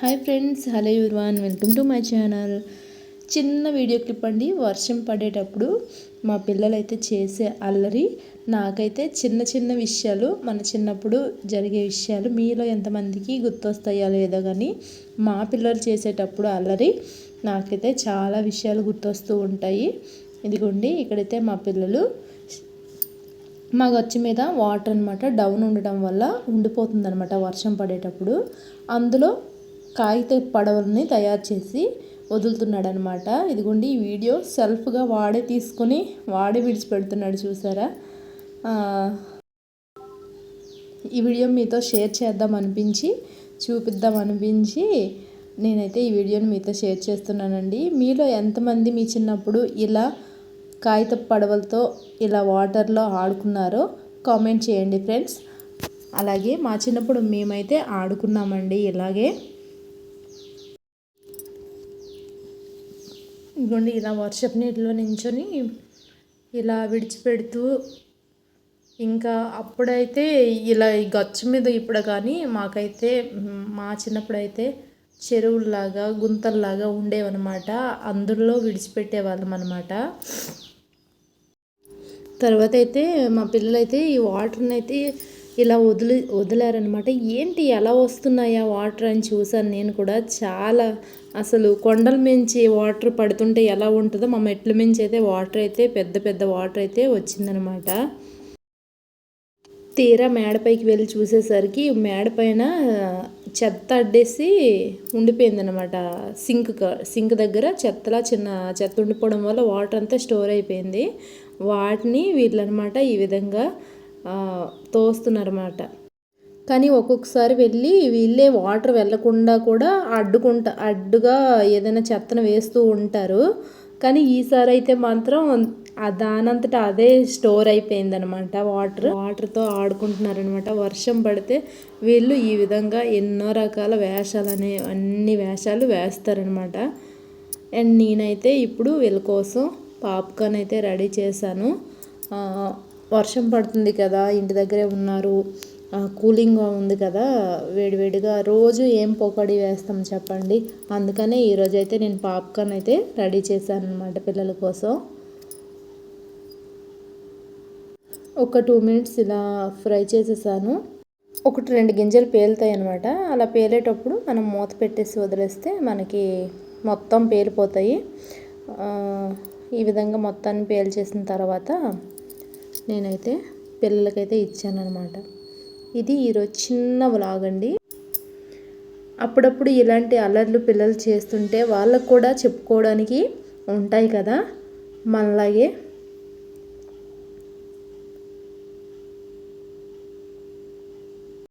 Hi friends hello యుర్వాన్ welcome to my channel. చిన్న video clip అండి. వర్షం పడేటప్పుడు మా పిల్లలైతే చేసే అల్లరి నాకైతే చిన్న చిన్న విషయాలు మన చిన్నప్పుడు జరిగే విషయాలు మీలో ఎంతమందికి గుర్తొస్తాయో లేదో కానీ మా పిల్లలు చేసేటప్పుడు అల్లరి నాకైతే చాలా విషయాలు గుర్తొస్తూ ఉంటాయి. ఇదిగోండి ఇక్కడైతే మా పిల్లలు మా గచ్చి మీద వాటర్ అనమాట డౌన్ ఉండడం వల్ల ఉండిపోతుంది అనమాట వర్షం పడేటప్పుడు. అందులో కాగిత పడవలని తయారు చేసి వదులుతున్నాడు అనమాట ఇదిగోండి ఈ వీడియో సెల్ఫ్గా వాడే తీసుకొని వాడే విడిచిపెడుతున్నాడు చూసారా? ఈ వీడియో మీతో షేర్ చేద్దాం అనిపించి చూపిద్దాం అనిపించి నేనైతే ఈ వీడియోని మీతో షేర్ చేస్తున్నానండి. మీలో ఎంతమంది మీ చిన్నప్పుడు ఇలా కాగిత పడవలతో ఇలా వాటర్లో ఆడుకున్నారో కామెంట్ చేయండి ఫ్రెండ్స్. అలాగే మా చిన్నప్పుడు మేమైతే ఆడుకున్నామండి ఇలాగే. ఇదిగోండి ఇలా వర్షపు నీటిలో నించొని ఇలా విడిచిపెడుతూ ఇంకా అప్పుడైతే ఇలా ఈ గచ్చు మీద ఇప్పుడు కానీ మాకైతే మా చిన్నప్పుడైతే చెరువుల్లాగా గుంతల్లాగా ఉండేవన్నమాట. అందులో విడిచిపెట్టేవాళ్ళం అనమాట తర్వాత అయితే మా పిల్లలైతే ఈ వాటర్ని అయితే ఇలా వదిలి వదిలారనమాట ఏంటి ఎలా వస్తున్నాయా వాటర్ అని చూసాను నేను కూడా. చాలా అసలు కొండల మించి వాటర్ పడుతుంటే ఎలా ఉంటుందో మా మెట్ల మించి అయితే వాటర్ అయితే పెద్ద పెద్ద వాటర్ అయితే వచ్చిందనమాట తీరా మేడపైకి వెళ్ళి చూసేసరికి మేడపైన చెత్త అడ్డేసి ఉండిపోయిందనమాట సింక్ సింక్ దగ్గర చెత్తలా చిన్న చెత్త ఉండిపోవడం వల్ల వాటర్ అంతా స్టోర్ అయిపోయింది. వాటిని వీళ్ళనమాట ఈ విధంగా తోస్తున్నారన్నమాట. కానీ ఒక్కొక్కసారి వెళ్ళి వీళ్ళే వాటర్ వెళ్ళకుండా కూడా అడ్డుకుంటా అడ్డుగా ఏదైనా చెత్తను వేస్తూ ఉంటారు. కానీ ఈసారి అయితే మాత్రం దానంతటా అదే స్టోర్ అయిపోయిందనమాట వాటర్. వాటర్తో ఆడుకుంటున్నారనమాట వర్షం పడితే వీళ్ళు ఈ విధంగా ఎన్నో రకాల వేషాలు అనే అన్ని వేషాలు వేస్తారనమాట అండ్ నేనైతే ఇప్పుడు వీళ్ళ కోసం పాప్కార్న్ అయితే రెడీ చేశాను. వర్షం పడుతుంది కదా ఇంటి దగ్గరే ఉన్నారు కూలింగ్గా ఉంది కదా వేడివేడిగా రోజు ఏం పొకడి వేస్తాం చెప్పండి. అందుకనే ఈరోజు అయితే నేను పాప్కార్న్ అయితే రెడీ చేశాను అనమాట పిల్లల కోసం. ఒక టూ మినిట్స్ ఇలా ఫ్రై చేసేసాను. ఒకటి రెండు గింజలు పేలుతాయి అనమాట అలా పేలేటప్పుడు మనం మూత పెట్టేసి వదిలేస్తే మనకి మొత్తం పేలిపోతాయి. ఈ విధంగా మొత్తాన్ని పేల్చేసిన తర్వాత నేనైతే పిల్లలకైతే ఇచ్చాను అనమాట ఇది ఈరోజు చిన్న వ్లాగ్ అండి. అప్పుడప్పుడు ఇలాంటి అలర్లు పిల్లలు చేస్తుంటే వాళ్ళకు కూడా చెప్పుకోవడానికి ఉంటాయి కదా. మనలాగే